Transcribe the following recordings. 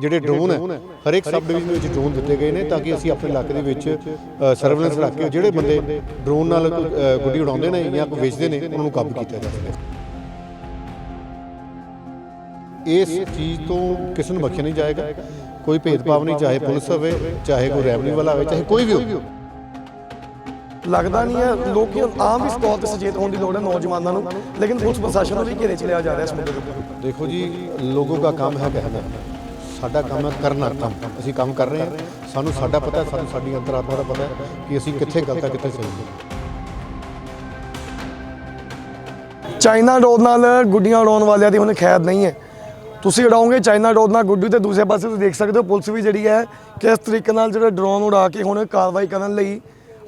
ਜਿਹੜੇ ਡਰੋਨ ਹੈ ਹਰੇਕ ਸਬ ਡਿਵੀਜ਼ਨ ਵਿੱਚ ਡਰੋਨ ਦਿੱਤੇ ਗਏ ਨੇ ਤਾਂ ਕਿ ਅਸੀਂ ਆਪਣੇ ਇਲਾਕੇ ਦੇ ਵਿੱਚ ਸਰਵੇਲੈਂਸ ਰੱਖ ਕੇ ਜਿਹੜੇ ਬੰਦੇ ਡਰੋਨ ਨਾਲ ਗੁੱਡੀ ਉਡਾਉਂਦੇ ਨੇ ਜਾਂ ਕੋਈ ਵੇਚਦੇ ਨੇ ਉਹਨਾਂ ਨੂੰ ਕਾਬੂ ਕੀਤਾ ਜਾ ਸਕੇ। ਇਸ ਚੀਜ਼ ਤੋਂ ਕਿਸੇ ਨੂੰ ਬਖਸ਼ਿਆ ਨਹੀਂ ਜਾਏਗਾ। ਕੋਈ ਭੇਦਭਾਵ ਨਹੀਂ ਚਾਹੇ ਪੁਲਿਸ ਹੋਵੇ ਚਾਹੇ ਕੋਈ ਰੈਵਨਿਊ ਵਾਲਾ ਹੋਵੇ ਚਾਹੇ ਕੋਈ ਵੀ ਹੋਵੇ। ਲੱਗਦਾ ਨਹੀਂ ਹੈ ਲੋਕੀ ਆਮ ਇਸ ਤੌਰ ਤੇ ਸੁਚੇਤ ਹੋਣ ਦੀ ਲੋੜ ਹੈ ਨੌਜਵਾਨਾਂ ਨੂੰ ਲੇਕਿਨ ਪੁਲਿਸ ਪ੍ਰਸ਼ਾਸਨ ਨੂੰ ਵੀ ਘੇਰੇ ਚ ਲਿਆ ਜਾ ਰਿਹਾ ਇਸ ਮੁੱਦੇ ਦੇ ਉੱਪਰ। ਦੇਖੋ ਜੀ ਲੋਗੋਂ ਦਾ ਕੰਮ ਹੈ ਕਹਿਣਾ। ਸਾਡਾ ਕੰਮ ਹੈ ਕਰਨਾ ਕੰਮ ਅਸੀਂ ਕੰਮ ਕਰ ਰਹੇ ਹਾਂ। ਸਾਨੂੰ ਸਾਡਾ ਪਤਾ ਹੈ, ਸਾਨੂੰ ਸਾਡੀ ਅੰਤਰਾਤਮਾ ਦਾ ਪਤਾ ਹੈ ਕਿ ਅਸੀਂ ਕਿੱਥੇ ਗਲਤ ਹੈ ਕਿੱਥੇ ਸਹੀ ਹੈ। ਚਾਈਨਾ ਡੋਰ ਨਾਲ ਗੁੱਡੀਆਂ ਉਡਾਉਣ ਵਾਲਿਆਂ ਦੀ ਹੁਣ ਖੈਰ ਨਹੀਂ ਹੈ। ਤੁਸੀਂ ਉਡਾਓਗੇ ਚਾਈਨਾ ਡੋਰ ਨਾਲ ਗੁੱਡੀ ਤੇ ਦੂਸਰੇ ਪਾਸੇ ਤੁਸੀਂ ਦੇਖ ਸਕਦੇ ਹੋ, ਪੁਲਿਸ ਵੀ ਜਿਹੜੀ ਹੈ ਕਿਸ ਤਰੀਕੇ ਨਾਲ ਜਿਹੜਾ ਡਰੋਨ ਉਡਾ ਕੇ ਹੁਣ ਕਾਰਵਾਈ ਕਰਨ ਲਈ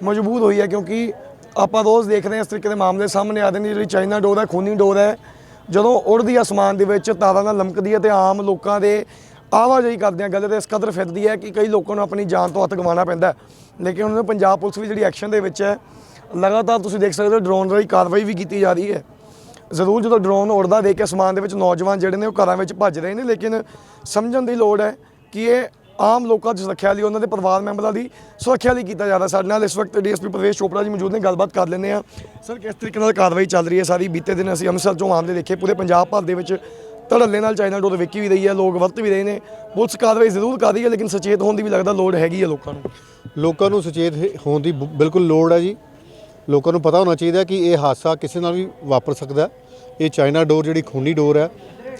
ਮਜਬੂਰ ਹੋਈ ਹੈ, ਕਿਉਂਕਿ ਆਪਾਂ ਰੋਜ਼ ਦੇਖ ਰਹੇ ਹਾਂ ਇਸ ਤਰੀਕੇ ਦੇ ਮਾਮਲੇ ਸਾਹਮਣੇ ਆ ਰਹੇ ਨੇ, ਜਿਹੜੀ ਚਾਈਨਾ ਡੋਰ ਹੈ, ਖੂਨੀ ਡੋਰ ਹੈ। ਜਦੋਂ ਉੜਦੀ ਆ ਅਸਮਾਨ ਦੇ ਵਿੱਚ, ਤਾਰਾਂ ਨਾਲ ਲਮਕਦੀ ਹੈ ਤੇ ਆਮ ਲੋਕਾਂ ਦੇ ਆਵਾਜਾਈ ਕਰਦਿਆਂ ਗੱਲ ਤੇ ਇਸ ਕਦਰ ਫਿਰਦੀ ਹੈ ਕਿ ਕਈ ਲੋਕਾਂ ਨੂੰ ਆਪਣੀ ਜਾਨ ਤੋਂ ਹੱਥ ਗਵਾਉਣਾ ਪੈਂਦਾ ਲੇਕਿਨ ਉਹਨਾਂ ਨੂੰ ਪੰਜਾਬ ਪੁਲਿਸ ਵੀ ਜਿਹੜੀ ਐਕਸ਼ਨ ਦੇ ਵਿੱਚ ਹੈ, ਲਗਾਤਾਰ ਤੁਸੀਂ ਦੇਖ ਸਕਦੇ ਹੋ ਡਰੋਨ ਰਾਹੀਂ ਕਾਰਵਾਈ ਵੀ ਕੀਤੀ ਜਾ ਰਹੀ ਹੈ। ਜ਼ਰੂਰ ਜਦੋਂ ਡਰੋਨ ਉੜਦਾ, ਦੇਖ ਕੇ ਸਮਾਨ ਦੇ ਵਿੱਚ ਨੌਜਵਾਨ ਜਿਹੜੇ ਨੇ ਉਹ ਘਰਾਂ ਵਿੱਚ ਭੱਜ ਰਹੇ ਨੇ, ਲੇਕਿਨ ਸਮਝਣ ਦੀ ਲੋੜ ਹੈ ਕਿ ਇਹ ਆਮ ਲੋਕਾਂ ਦੀ ਸੁਰੱਖਿਆ ਲਈ, ਉਹਨਾਂ ਦੇ ਪਰਿਵਾਰ ਮੈਂਬਰਾਂ ਦੀ ਸੁਰੱਖਿਆ ਲਈ ਕੀਤਾ ਜਾ ਰਿਹਾ। ਸਾਡੇ ਨਾਲ ਇਸ ਵਕਤ ਡੀਐਸਪੀ ਪ੍ਰਵੇਸ਼ ਚੋਪੜਾ ਜੀ ਮੌਜੂਦ ਨੇ, ਗੱਲਬਾਤ ਕਰ ਲੈਂਦੇ ਆ ਸਰ, ਕਿਸ ਤਰੀਕੇ ਨਾਲ ਕਾਰਵਾਈ ਚੱਲ ਰਹੀ ਹੈ ਸਾਰੀ? ਬੀਤੇ ਦਿਨ ਅਸੀਂ ਅੰਮ੍ਰਿਤਸਰ ਚੋਂ ਮਾਮਲੇ ਦੇਖੇ, ਪੂਰੇ ਪੰਜਾਬ ਭਰ ਦੇ ਵਿੱਚ ਧੜੱਲੇ ਨਾਲ ਚਾਈਨਾ ਡੋਰ ਵੇਖੀ ਵੀ ਰਹੀ ਹੈ, ਲੋਕ ਵਰਤ ਵੀ ਰਹੇ ਨੇ। ਪੁਲਿਸ ਕਾਰਵਾਈ ਜ਼ਰੂਰ ਕਰ ਰਹੀ ਹੈ, ਲੇਕਿਨ ਸੁਚੇਤ ਹੋਣ ਦੀ ਵੀ ਲੱਗਦਾ ਲੋੜ ਹੈਗੀ ਹੈ ਲੋਕਾਂ ਨੂੰ। ਲੋਕਾਂ ਨੂੰ ਸੁਚੇਤ ਹੋਣ ਦੀ ਬ- ਬਿਲਕੁਲ ਲੋੜ ਹੈ ਜੀ। ਲੋਕਾਂ ਨੂੰ ਪਤਾ ਹੋਣਾ ਚਾਹੀਦਾ ਕਿ ਇਹ ਹਾਦਸਾ ਕਿਸੇ ਨਾਲ ਵੀ ਵਾਪਰ ਸਕਦਾ ਇਹ ਚਾਈਨਾ ਡੋਰ ਜਿਹੜੀ ਖੂਨੀ ਡੋਰ ਹੈ,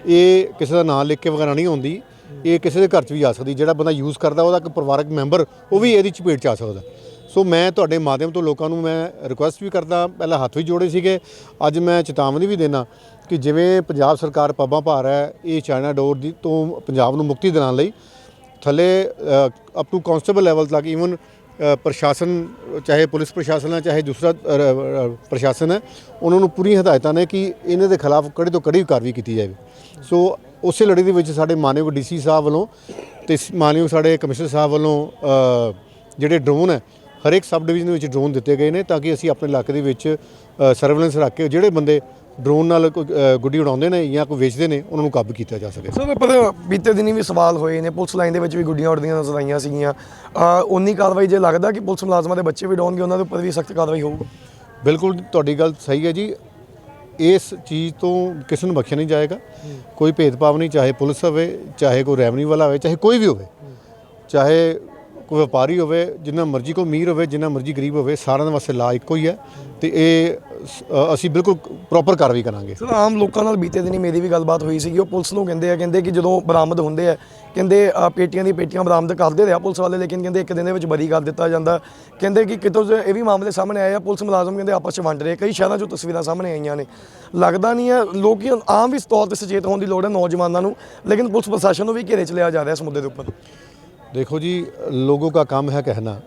ਇਹ ਕਿਸੇ ਦਾ ਨਾਂ ਲਿਖ ਕੇ ਵਗੈਰਾ ਨਹੀਂ ਹੁੰਦੀ ਇਹ ਕਿਸੇ ਦੇ ਘਰ 'ਚ ਵੀ ਆ ਸਕਦੀ। ਜਿਹੜਾ ਬੰਦਾ ਯੂਜ਼ ਕਰਦਾ, ਉਹਦਾ ਇੱਕ ਪਰਿਵਾਰਕ ਮੈਂਬਰ ਉਹ ਵੀ ਇਹਦੀ ਚਪੇਟ 'ਚ ਆ ਸਕਦਾ। ਸੋ ਮੈਂ ਤੁਹਾਡੇ ਮਾਧਿਅਮ ਤੋਂ ਲੋਕਾਂ ਨੂੰ ਮੈਂ ਰਿਕੁਐਸਟ ਵੀ ਕਰਦਾ, ਪਹਿਲਾਂ ਹੱਥ ਵੀ ਜੋੜੇ ਸੀਗੇ, ਅੱਜ ਮੈਂ ਚੇਤਾਵਨੀ ਵੀ ਦੇਣਾ ਕਿ ਜਿਵੇਂ ਪੰਜਾਬ ਸਰਕਾਰ ਪੱਬਾਂ ਭਾਰ ਹੈ, ਇਹ ਚਾਈਨਾ ਡੋਰ ਦੀ ਤੋਂ ਪੰਜਾਬ ਨੂੰ ਮੁਕਤੀ ਦਿਲਾਉਣ ਲਈ ਥੱਲੇ ਅਪ ਟੂ ਕਾਂਸਟੇਬਲ ਲੈਵਲ ਤੱਕ ਈਵਨ ਪ੍ਰਸ਼ਾਸਨ, ਚਾਹੇ ਪੁਲਿਸ ਪ੍ਰਸ਼ਾਸਨ ਹੈ, ਚਾਹੇ ਦੂਸਰਾ ਪ੍ਰਸ਼ਾਸਨ ਹੈ, ਉਹਨਾਂ ਨੂੰ ਪੂਰੀ ਹਦਾਇਤਾਂ ਨੇ ਕਿ ਇਹਨਾਂ ਦੇ ਖਿਲਾਫ ਕੜੀ ਤੋਂ ਕੜੀ ਕਾਰਵਾਈ ਕੀਤੀ ਜਾਵੇ। ਸੋ ਉਸੇ ਲੜੀ ਦੇ ਵਿੱਚ ਸਾਡੇ ਮਾਨਯੋਗ ਡੀਸੀ ਸਾਹਿਬ ਵੱਲੋਂ ਤੇ ਮਾਨਯੋਗ ਸਾਡੇ ਕਮਿਸ਼ਨਰ ਸਾਹਿਬ ਵੱਲੋਂ ਜਿਹੜੇ ਡਰੋਨ ਹੈ ਹਰੇਕ ਸਬ ਡਿਵੀਜ਼ਨ ਵਿੱਚ ਡਰੋਨ ਦਿੱਤੇ ਗਏ ਨੇ ਤਾਂ ਕਿ ਅਸੀਂ ਆਪਣੇ ਇਲਾਕੇ ਦੇ ਵਿੱਚ ਸਰਵੇਲੈਂਸ ਰੱਖ ਕੇ ਜਿਹੜੇ ਬੰਦੇ ਡਰੋਨ ਨਾਲ ਗੁੱਡੀ ਉਡਾਉਂਦੇ ਨੇ ਜਾਂ ਕੋਈ ਵੇਚਦੇ ਨੇ ਉਹਨਾਂ ਨੂੰ ਕਾਬੂ ਕੀਤਾ ਜਾ ਸਕੇ। ਸਰ ਪਰ ਬੀਤੇ ਦਿਨੀ ਵੀ ਸਵਾਲ ਹੋਏ ਨੇ ਪੁਲਿਸ ਲਾਈਨ ਦੇ ਵਿੱਚ ਵੀ ਗੁੱਡੀਆਂ ਉੜਦੀਆਂ ਨਜ਼ਰ ਆਈਆਂ ਸੀਗੀਆਂ। ਉਨੀ ਕਾਰਵਾਈ ਜੇ ਲੱਗਦਾ ਕਿ ਪੁਲਿਸ ਮੁਲਾਜ਼ਮਾਂ ਦੇ ਬੱਚੇ ਵੀ ਡਾਉਣਗੇ ਉਹਨਾਂ ਦੇ ਉੱਪਰ ਵੀ ਸਖਤ ਕਾਰਵਾਈ ਹੋਊਗੀ? ਬਿਲਕੁਲ ਤੁਹਾਡੀ ਗੱਲ ਸਹੀ ਹੈ ਜੀ। ਇਸ ਚੀਜ਼ ਤੋਂ ਕਿਸੇ ਨੂੰ ਬਖਸ਼ਿਆ ਨਹੀਂ ਜਾਏਗਾ। ਕੋਈ ਭੇਦਭਾਵ ਨਹੀਂ ਚਾਹੇ ਪੁਲਿਸ ਹੋਵੇ ਚਾਹੇ ਕੋਈ ਰੈਵਨਿਊ ਵਾਲਾ ਹੋਵੇ ਚਾਹੇ ਕੋਈ ਵੀ ਹੋਵੇ। ਚਾਹੇ ਕੋਈ ਵਪਾਰੀ ਹੋਵੇ ਜਿੰਨਾ ਮਰਜ਼ੀ ਕੋਈ ਅਮੀਰ ਹੋਵੇ ਜਿੰਨਾ ਮਰਜ਼ੀ ਗਰੀਬ ਹੋਵੇ ਸਾਰਿਆਂ ਦੇ ਵਾਸਤੇ ਲਾ ਇੱਕੋ ਹੀ ਹੈ ਤੇ ਇਹ ਅ, ਅਸੀਂ ਬਿਲਕੁਲ ਪ੍ਰੋਪਰ ਕਾਰਵਾਈ ਕਰਾਂਗੇ। ਸਰ ਆਮ ਲੋਕਾਂ ਨਾਲ ਬੀਤੇ ਦਿਨੀ ਮੇਰੀ ਵੀ ਗੱਲਬਾਤ ਹੋਈ ਸੀਗੀ ਉਹ ਪੁਲਿਸ ਨੂੰ ਕਹਿੰਦੇ ਆ ਕਹਿੰਦੇ ਕਿ ਜਦੋਂ ਬਰਾਮਦ ਹੁੰਦੇ ਆ ਕਹਿੰਦੇ ਅਹ, ਪੇਟੀਆਂ ਦੀ ਪੇਟੀਆਂ ਬਰਾਮਦ ਕਰਦੇ ਰਿਹਾ ਪੁਲਿਸ ਵਾਲੇ ਲੇਕਿਨ ਕਹਿੰਦੇ ਇੱਕ ਦਿਨ ਦੇ ਵਿੱਚ ਬਰੀ ਕਰ ਦਿੱਤਾ ਜਾਂਦਾ। ਕਹਿੰਦੇ ਕਿ ਕਿਤੋਂ ਜੇ ਇਹ ਵੀ ਮਾਮਲੇ ਸਾਹਮਣੇ ਆਏ ਆ ਪੁਲਿਸ ਮੁਲਾਜ਼ਮ ਕਹਿੰਦੇ ਆਪਸ ਚ ਵੰਡ ਰਹੇ ਕਈ ਸ਼ਹਿਰਾਂ 'ਚੋਂ ਤਸਵੀਰਾਂ ਸਾਹਮਣੇ ਆਈਆਂ ਨੇ। ਲੱਗਦਾ ਨਹੀਂ ਹੈ ਲੋਕੀ ਆਮ ਵੀ ਇਸ ਤੌਰ ਤੇ ਸੁਚੇਤ ਹੋਣ ਦੀ ਲੋੜ ਹੈ ਨੌਜਵਾਨਾਂ ਨੂੰ ਲੇਕਿਨ ਪੁਲਿਸ ਪ੍ਰਸ਼ਾਸਨ ਨੂੰ ਵੀ ਘੇਰੇ ਚ ਲਿਆ ਜਾ ਰਿਹਾ ਇਸ ਮੁੱਦੇ ਦੇ ਉੱਪਰ। ਦੇਖੋ ਜੀ ਲੋਗੋਂ ਦਾ ਕੰਮ ਹੈ ਕਹਿਣਾ।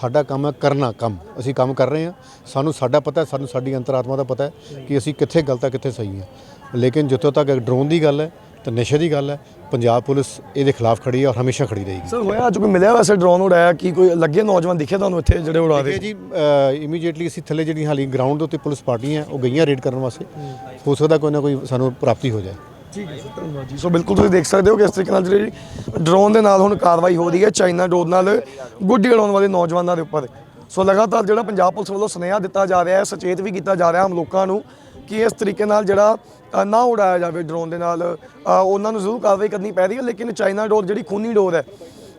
ਸਾਡਾ ਕੰਮ ਹੈ ਕਰਨਾ ਕੰਮ। ਅਸੀਂ ਕੰਮ ਕਰ ਰਹੇ ਹਾਂ। ਸਾਨੂੰ ਸਾਡਾ ਪਤਾ ਹੈ ਸਾਨੂੰ ਸਾਡੀ ਅੰਤਰਾਤਮਾ ਦਾ ਪਤਾ ਹੈ ਕਿ ਅਸੀਂ ਕਿੱਥੇ ਗਲਤ ਹੈ ਕਿੱਥੇ ਸਹੀ ਹੈ। ਲੇਕਿਨ ਜਿੱਥੋਂ ਤੱਕ ਡਰੋਨ ਦੀ ਗੱਲ ਹੈ ਤੇ ਨਸ਼ੇ ਦੀ ਗੱਲ ਹੈ ਪੰਜਾਬ ਪੁਲਿਸ ਇਹਦੇ ਖਿਲਾਫ ਖੜੀ ਹੈ ਔਰ ਹਮੇਸ਼ਾ ਖੜੀ ਰਹੇਗੀ। ਸਰ ਹੋਇਆ ਅੱਜ ਕੋਈ ਮਿਲਿਆ ਵੈਸੇ ਡਰੋਨ ਉਡਾਇਆ? ਕੀ ਕੋਈ ਲੱਗੇ ਨੌਜਵਾਨ ਦਿਖੇ ਤੁਹਾਨੂੰ ਇੱਥੇ ਜਿਹੜੇ ਉਡਾ ਰਹੇ? ਜੀ ਇਮੀਡੀਏਟਲੀ ਅਸੀਂ ਥੱਲੇ ਜਿਹੜੀ ਹਾਲੀ ਗਰਾਊਂਡ ਦੇ ਉੱਤੇ ਪੁਲਿਸ ਪਾਰਟੀਆਂ ਉਹ ਗਈਆਂ ਰੇਡ ਕਰਨ ਵਾਸਤੇ। ਹੋ ਸਕਦਾ ਕੋਈ ਨਾ ਕੋਈ ਸਾਨੂੰ ਪ੍ਰਾਪਤੀ ਹੋ ਜਾਏ। ਠੀਕ ਹੈ ਸਰ, ਧੰਨਵਾਦ ਜੀ। ਸੋ ਬਿਲਕੁਲ ਤੁਸੀਂ ਦੇਖ ਸਕਦੇ ਹੋ ਕਿ ਇਸ ਤਰੀਕੇ ਨਾਲ ਜਿਹੜੀ ਡਰੋਨ ਦੇ ਨਾਲ ਹੁਣ ਕਾਰਵਾਈ ਹੋ ਰਹੀ ਹੈ, ਚਾਈਨਾ ਡੋਰ ਨਾਲ ਗੁੱਡੀ ਉਡਾਉਣ ਵਾਲੇ ਨੌਜਵਾਨਾਂ ਦੇ ਉੱਪਰ। ਸੋ ਲਗਾਤਾਰ ਜਿਹੜਾ ਪੰਜਾਬ ਪੁਲਿਸ ਵੱਲੋਂ ਸੁਨੇਹਾ ਦਿੱਤਾ ਜਾ ਰਿਹਾ ਹੈ, ਸੁਚੇਤ ਵੀ ਕੀਤਾ ਜਾ ਰਿਹਾ ਆਮ ਲੋਕਾਂ ਨੂੰ ਕਿ ਇਸ ਤਰੀਕੇ ਨਾਲ ਜਿਹੜਾ ਨਾ ਉਡਾਇਆ ਜਾਵੇ ਡਰੋਨ ਦੇ ਨਾਲ। ਉਹਨਾਂ ਨੂੰ ਜ਼ਰੂਰ ਕਾਰਵਾਈ ਕਰਨੀ ਪੈ ਰਹੀ ਹੈ, ਲੇਕਿਨ ਚਾਈਨਾ ਡੋਰ ਜਿਹੜੀ ਖੂਨੀ ਡੋਰ ਹੈ,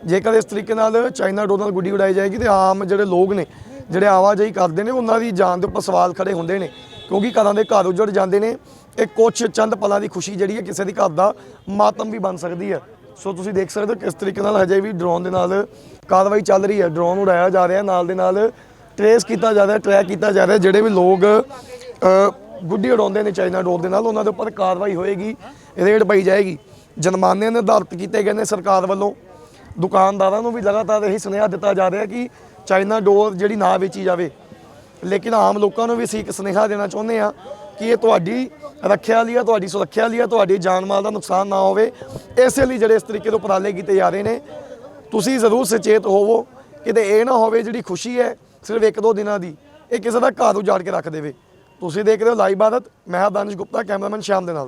ਜੇਕਰ ਇਸ ਤਰੀਕੇ ਨਾਲ ਚਾਈਨਾ ਡੋਰ ਨਾਲ ਗੁੱਡੀ ਉਡਾਈ ਜਾਏਗੀ ਤੇ ਆਮ ਜਿਹੜੇ ਲੋਕ ਨੇ, ਜਿਹੜੇ ਆਵਾਜਾਈ ਕਰਦੇ ਨੇ, ਉਹਨਾਂ ਦੀ ਜਾਨ ਦੇ ਉੱਪਰ ਸਵਾਲ ਖੜੇ ਹੁੰਦੇ ਨੇ। ਕਿਉਂਕਿ ਘਰਾਂ ਦੇ ਘਰ ਉਜੜ ਜਾਂਦੇ ਨੇ, ਇਹ ਕੁਛ ਚੰਦ ਪਲਾਂ ਦੀ ਖੁਸ਼ੀ ਜਿਹੜੀ ਹੈ ਕਿਸੇ ਦੀ ਘਰ ਦਾ ਮਾਤਮ ਵੀ ਬਣ ਸਕਦੀ ਹੈ। ਸੋ ਤੁਸੀਂ ਦੇਖ ਸਕਦੇ ਹੋ ਕਿਸ ਤਰੀਕੇ ਨਾਲ ਹਜੇ ਵੀ ਡਰੋਨ ਦੇ ਨਾਲ ਕਾਰਵਾਈ ਚੱਲ ਰਹੀ ਹੈ। ਡਰੋਨ ਉਡਾਇਆ ਜਾ ਰਿਹਾ, ਨਾਲ ਦੇ ਨਾਲ ਟਰੇਸ ਕੀਤਾ ਜਾ ਰਿਹਾ ਟਰੈਕ ਕੀਤਾ ਜਾ ਰਿਹਾ, ਜਿਹੜੇ ਵੀ ਲੋਕ ਗੁੱਡੀ ਉਡਾਉਂਦੇ ਨੇ ਚਾਈਨਾ ਡੋਰ ਦੇ ਨਾਲ, ਉਹਨਾਂ ਦੇ ਉੱਪਰ ਕਾਰਵਾਈ ਹੋਏਗੀ, ਰੇਡ ਪਾਈ ਜਾਏਗੀ। ਜਨਮਾਨੇ ਨਿਰਧਾਰਤ ਕੀਤੇ ਗਏ ਨੇ ਸਰਕਾਰ ਵੱਲੋਂ। ਦੁਕਾਨਦਾਰਾਂ ਨੂੰ ਵੀ ਲਗਾਤਾਰ ਇਹੀ ਸੁਨੇਹਾ ਦਿੱਤਾ ਜਾ ਰਿਹਾ ਕਿ ਚਾਈਨਾ ਡੋਰ ਜਿਹੜੀ ਨਾ ਵੇਚੀ ਜਾਵੇ। ਲੇਕਿਨ ਆਮ ਲੋਕਾਂ ਨੂੰ ਵੀ ਅਸੀਂ ਇੱਕ ਸੁਨੇਹਾ ਦੇਣਾ ਚਾਹੁੰਦੇ ਆ ਕਿ ਇਹ ਤੁਹਾਡੀ ਰੱਖਿਆ ਲਈ ਆ, ਤੁਹਾਡੀ ਸੁਰੱਖਿਆ ਲਈ ਆ, ਤੁਹਾਡੀ ਜਾਨ ਮਾਲ ਦਾ ਨੁਕਸਾਨ ਨਾ ਹੋਵੇ। ਇਸੇ ਲਈ ਜਿਹੜੇ ਇਸ ਤਰੀਕੇ ਦੇ ਉਪਰਾਲੇ ਕੀਤੇ ਜਾ ਰਹੇ ਨੇ, ਤੁਸੀਂ ਜ਼ਰੂਰ ਸੁਚੇਤ ਹੋਵੋ। ਕਿਤੇ ਇਹ ਨਾ ਹੋਵੇ ਜਿਹੜੀ ਖੁਸ਼ੀ ਹੈ, ਸਿਰਫ ਇੱਕ ਦੋ ਦਿਨਾਂ ਦੀ, ਇਹ ਕਿਸੇ ਦਾ ਘਰ ਉਜਾੜ ਕੇ ਰੱਖ ਦੇਵੇ। ਤੁਸੀਂ ਦੇਖ ਰਹੇ ਹੋ ਲਾਈਵ ਭਾਰਤ ਮੈਂ ਹਾਂ ਦਾਨਿਸ਼ ਗੁਪਤਾ, ਕੈਮਰਾਮੈਨ ਸ਼ਾਮ ਦੇ ਨਾਲ।